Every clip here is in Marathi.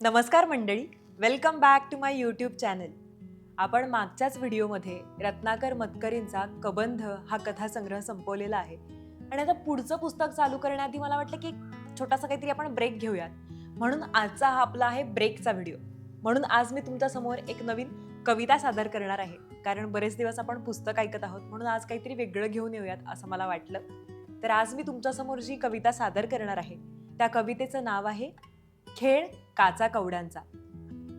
नमस्कार मंडळी. Welcome back to my YouTube channel आपण मागच्याच व्हिडिओमध्ये रत्नाकर मतकरींचा कबंध हा कथासंग्रह संपवलेला आहे. आणि आता पुढचं पुस्तक चालू करण्याआधी मला वाटलं की छोटासा काहीतरी आपण ब्रेक घेऊयात. म्हणून आजचा हा आपला आहे ब्रेकचा व्हिडिओ. म्हणून आज मी तुमच्यासमोर एक नवीन कविता सादर करणार आहे. कारण बरेच दिवस आपण पुस्तक ऐकत आहोत म्हणून आज काहीतरी वेगळं घेऊन येऊयात असं मला वाटलं. तर आज मी तुमच्यासमोर जी कविता सादर करणार आहे त्या कवितेचं नाव आहे खेळ काचा कवड्यांचा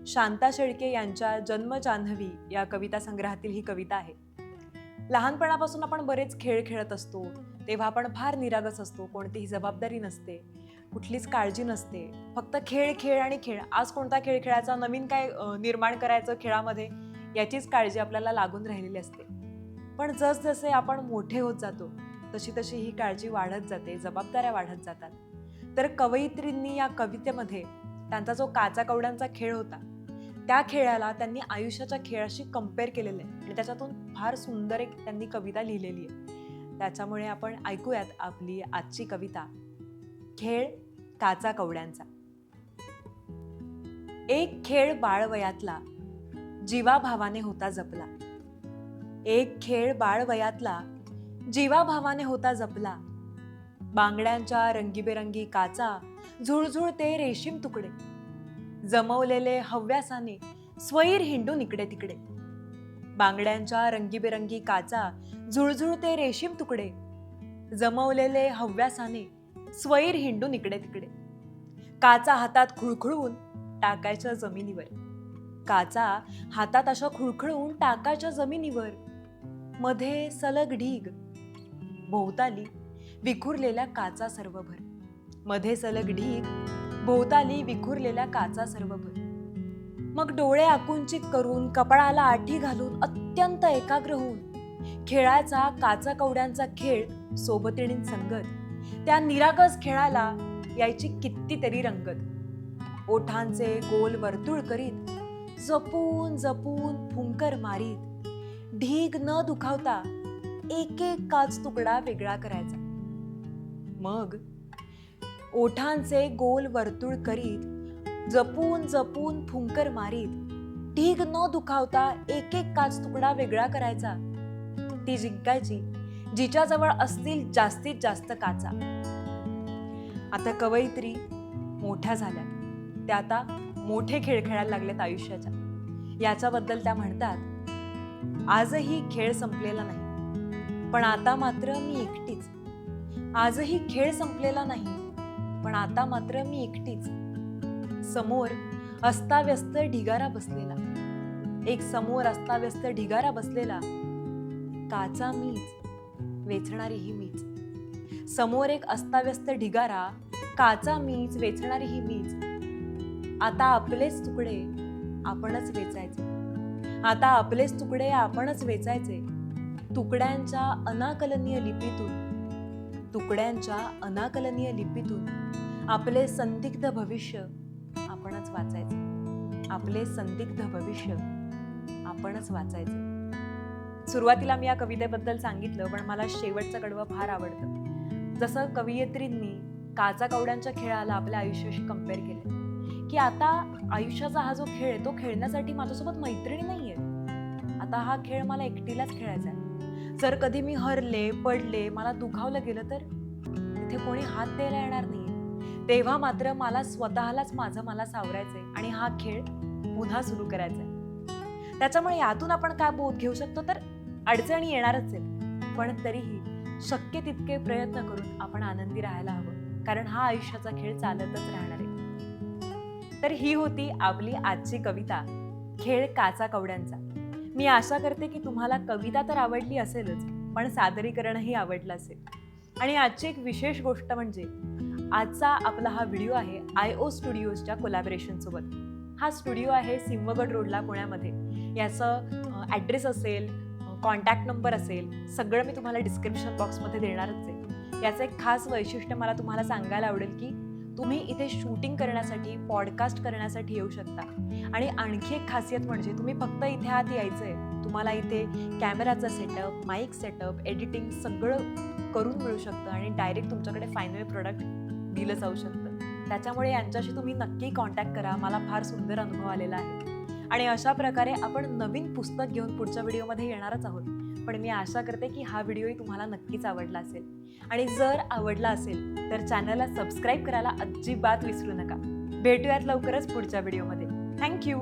शांता शेळके यांच्या जन्म जान्हवी या कविता संग्रहातील ही कविता आहे. लहानपणापासून आपण बरेच खेळ खेळत असतो तेव्हा आपण फार निरागस असतो कोणतीही जबाबदारी नसते कुठलीच काळजी नसते. फक्त खेळ खेळ आणि खेळ. आज कोणता खेळ खेळायचा नवीन काय निर्माण करायचं खेळामध्ये याचीच काळजी आपल्याला लागून राहिलेली असते. पण जसजसे आपण मोठे होत जातो तशी तशी ही काळजी वाढत जाते जबाबदाऱ्या वाढत जातात. तर कवयित्रींनी या कवितेमध्ये त्यांचा जो काचा कवड्यांचा खेळ होता त्या खेळाला त्यांनी आयुष्याच्या खेळाशी कंपेअर केलेलं आहे. आणि त्याच्यातून फार सुंदर एक त्यांनी कविता लिहिलेली आहे. त्याच्यामुळे आपण ऐकूयात आपली आजची कविता खेळ काचा कवड्यांचा. एक खेळ बाळवयातला जीवाभावाने होता जपला. एक खेळ बाळवयातला जीवाभावाने होता जपला. बांगड्यांच्या रंगीबेरंगी काचा झुळझुळते रेशीम तुकडे. जमवलेले हव्यासाने स्वैर हिंडून इकडे तिकडे. बांगड्यांच्या रंगीबेरंगी काचा झुळझुळते रेशीम तुकडे. जमवलेले हव्यासाने स्वैर हिंडून इकडे तिकडे. काचा हातात खुळखुळवून टाकायच्या जमिनीवर. काचा हातात अशा खुळखुळवून टाकायच्या जमिनीवर. मध्ये सलग ढीग. भोवताली विखुरलेल्या काचा सर्वभर. मध्ये सलग ढीग भोवताली विखुरलेल्या काचा सर्वभर. मग डोळे आकुंचित करून कपाळाला आठी घालून अत्यंत एकाग्र होऊन खेळाचा काचा कवड्यांचा खेळ सोबतिणीं संगत त्या निरागस खेळाला यायची कितीतरी रंगत. ओठांचे गोल वर्तुळ करीत जपून जपून फुंकर मारीत ढीग न दुखावता एक एक काच तुकडा वेगळा करायचा. मग ओठांचे गोल वर्तुळ करीत जपून जपून फुंकर मारीत ढीग न दुखावता एक एक काच तुकडा वेगळा करायचा. ती जिंकायची जिच्याजवळ असतील जास्तीत जास्त काचा. आता कवयित्री मोठ्या झाल्या. त्या आता मोठे खेळ खेळायला लागलेत आयुष्याच्या. याच्याबद्दल त्या म्हणतात आजही खेळ संपलेला नाही. पण आता मात्र मी एकटीच. आजही खेळ संपलेला नाही पण आता मात्र मी एकटीच. समोर अस्ताव्यस्त ढिगारा बसलेला. एक समोर अस्ताव्यस्त ढिगारा बसलेला. काचा मीच वेचणारी ही मीच. समोर एक अस्ताव्यस्त ढिगारा काचा मीच वेचणारी ही मीच. आता आपलेच तुकडे आपणच वेचायचे. आता आपलेच तुकडे आपणच वेचायचे. तुकड्यांच्या अनाकलनीय लिपीतून तुकड्यांच्या अनाकलनीय लिपीतून आपले संदिग्ध भविष्य आपणच वाचायचे. आपले संदिग्ध भविष्य आपणच वाचायचे. सुरुवातीला मी या कवितेबद्दल सांगितलं पण मला शेवटचं कडवं फार आवडतं. जसं कवयित्रींनी काचा कवड्यांच्या खेळाला आपल्या आयुष्याशी कंपेअर केलं. की आता आयुष्याचा हा जो खेळ आहे तो खेळण्यासाठी माझ्यासोबत मैत्रिणी नाहीये आता हा खेळ मला एकटीलाच खेळायचा आहे. जर कधी मी हरले पडले मला दुखावलं गेलं तर? तिथे कोणी हात द्यायला येणार नाही तेव्हा मात्र मला स्वतःलाच माझं मला सावरायचंय आणि हा खेळ पुन्हा सुरू करायचा आहे त्याच्यामुळे यातून आपण काय बोध घेऊ शकतो तर अडचणी येणारच आहेत. पण तरीही शक्य तितके प्रयत्न करून आपण आनंदी राहायला हवं. कारण हा आयुष्याचा खेळ चालतच राहणार आहे. तर ही होती आपली आजची कविता खेळ काचा कवड्यांचा. मी आशा करते की तुम्हाला कविता तर आवडली असेलच पण सादरीकरणही आवडलं असेल. आणि आजची एक विशेष गोष्ट म्हणजे आजचा आपला हा व्हिडिओ आहे आय ओ स्टुडिओजच्या कोलॅबरेशनसोबत हा स्टुडिओ आहे सिंहगड रोडला पुण्यामध्ये. याचं ॲड्रेस असेल कॉन्टॅक्ट नंबर असेल सगळं मी तुम्हाला डिस्क्रिप्शन बॉक्समध्ये देणारच आहे. याचं एक खास वैशिष्ट्य मला तुम्हाला सांगायला आवडेल की तुम्ही इथे शूटिंग करण्यासाठी पॉडकास्ट करण्यासाठी येऊ शकता. आणि आणखी एक खासियत म्हणजे तुम्ही फक्त इथे आत यायचं आहे तुम्हाला इथे कॅमेराचा सेटअप माईक सेटअप एडिटिंग सगळं करून मिळू शकतं आणि डायरेक्ट तुमच्याकडे फायनल प्रोडक्ट दिलं जाऊ शकतं. त्याच्यामुळे यांच्याशी तुम्ही नक्की कॉन्टॅक्ट करा. मला फार सुंदर अनुभव आलेला आहे. आणि अशा प्रकारे आपण नवीन पुस्तक घेऊन पुढच्या व्हिडिओमध्ये येणारच आहोत. पण मी आशा करते की हा व्हिडिओही तुम्हाला नक्कीच आवडला असेल. आणि जर आवडला असेल तर चॅनलला सबस्क्राईब करायला अजिबात विसरू नका. भेटूयात लवकरच पुढच्या व्हिडिओमध्ये. थँक्यू